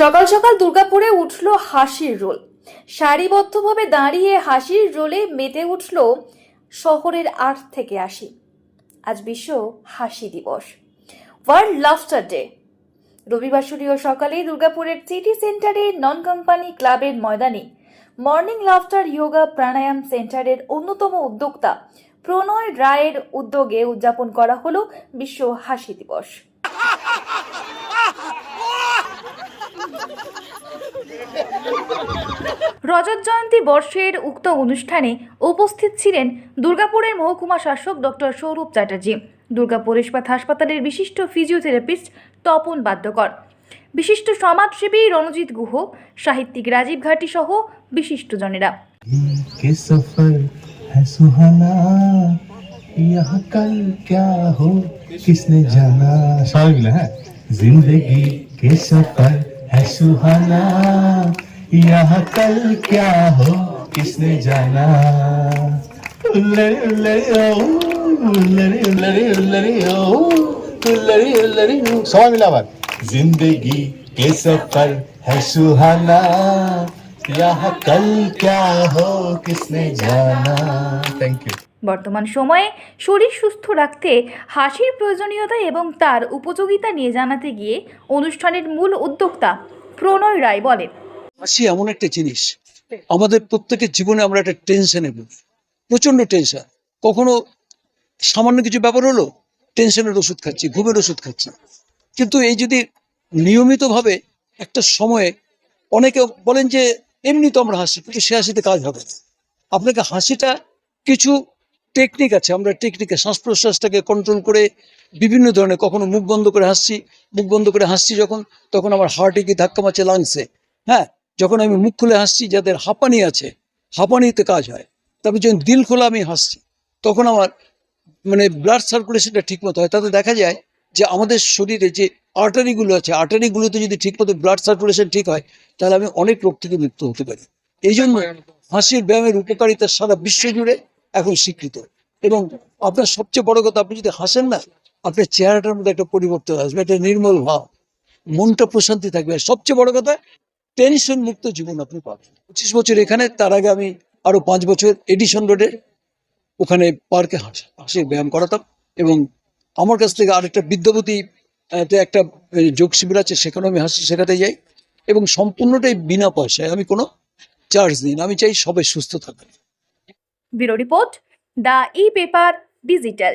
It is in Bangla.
সকাল সকাল দুর্গাপুরে উঠল হাসির রোল। সারিবদ্ধভাবে দাঁড়িয়ে হাসির রোলে মেতে উঠল শহরের আট থেকে আশি আজ বিশ্ব হাসি দিবস। ওয়ার্ল্ড লাফটার ডে রবিবার সূর্য সকালে দুর্গাপুরের সিটি সেন্টারে নন কোম্পানি ক্লাবের ময়দানে মর্নিং লাফটার ইয়োগা প্রাণায়াম সেন্টারের অন্যতম উদ্যোক্তা প্রণয় রায়ের উদ্যোগে উদযাপন করা হলো বিশ্ব হাসি দিবস। রজত জয়ন্তী বর্ষের উক্ত অনুষ্ঠানে উপস্থিত ছিলেন দুর্গাপুরের মহকুমা শাসক ডক্টর সৌরভ চ্যাটার্জি দুর্গাপুর ইস্পাত হাসপাতালের বিশিষ্ট ফিজিওথেরাপিস্ট তপন বাদ্যকর বিশিষ্ট সমাজসেবী রণজিৎ গুহ সাহিত্যিক রাজীব ঘাটি সহ বিশিষ্টজনেরা के सफर है सुहाना यह कल क्या हो किसने जाना সবাই মিলে হ্যাঁ जिंदगी के सफर है सुहाना यह कल क्या हो किसने जाना उल्लड़ी उल्लड़ी ओ उल्लड़ी उल्लड़ी उल्लड़ी ओ उल्लड़ी उल्लड़ी ओ সবাই মিলে আবার जिंदगी के सफर है सुहाना यह कल क्या हो किसने जाना थैंक यू বর্তমান সময়ে শরীর সুস্থ রাখতে হাসির প্রয়োজনীয়তা এবং তার উপযোগিতা নিয়ে জানাতে গিয়ে অনুষ্ঠানের মূল উদ্যোক্তা প্রণয় রায় বলেন হাসি এমন একটা জিনিস। আমাদের প্রত্যেকের জীবনে আমরা একটা টেনশনে ভুগি। প্রচণ্ড টেনশন কখনো সামান্য কিছু ব্যাপার হলো টেনশনের ওষুধ খাচ্ছি ঘুমের ওষুধ খাচ্ছি। কিন্তু এই যদি নিয়মিতভাবে একটা সময়ে অনেকে বলেন যে এমনি তো আমরা হাসি কিন্তু সে হাসিতে কাজ হবে আপনাকে হাসিটা কিছু টেকনিক আছে। আমরা টেকনিকে শ্বাস প্রশ্বাসটাকে কন্ট্রোল করে বিভিন্ন ধরনের কখনো মুখ বন্ধ করে হাসছি মুখ বন্ধ করে হাসছি যখন তখন আমার হার্টে কি ধাক্কা মারছে লাংসে হ্যাঁ? যখন আমি মুখ খুলে হাসছি, যাদের হাঁপানি আছে, হাঁপানিতে কাজ হয়, তারপর যখন দিল খোলা আমি হাসছি, তখন আমার মানে ব্লাড সার্কুলেশনটা ঠিক মতো হয়। তাতে দেখা যায় যে আমাদের শরীরে যে আর্টারিগুলো আছে আর্টারিগুলোতে যদি ঠিকমতো ব্লাড সার্কুলেশন ঠিক হয়, তাহলে আমি অনেক রোগ থেকে মুক্ত হতে পারি। এই জন্য হাসির ব্যায়ামের উপকারিতা সারা বিশ্ব জুড়ে এখন স্বীকৃত। এবং আপনার সবচেয়ে বড় কথা, আপনি যদি হাসেন না, আপনার চেহারাটার মধ্যে একটা পরিবর্তন আসবে, একটা নির্মল ভাব। মনটা প্রশান্তি থাকবে। সবচেয়ে বড় কথা টেনশন মুক্ত জীবন আপনি পাবেন। পঁচিশ বছর এখানে, তার আগে আমি আরও পাঁচ বছর এডিশন রোডে ওখানে পার্কে হাসি ব্যায়াম করাতাম এবং আমার কাছ থেকে আরেকটা বিদ্যাপতি একটা যোগ শিবির আছে, সেখানেও আমি হাসি শেখাতে যাই এবং সম্পূর্ণটাই বিনা পয়সায়। আমি কোনো চার্জ দিই না, আমি চাই সবাই সুস্থ bureau report, the e paper digital.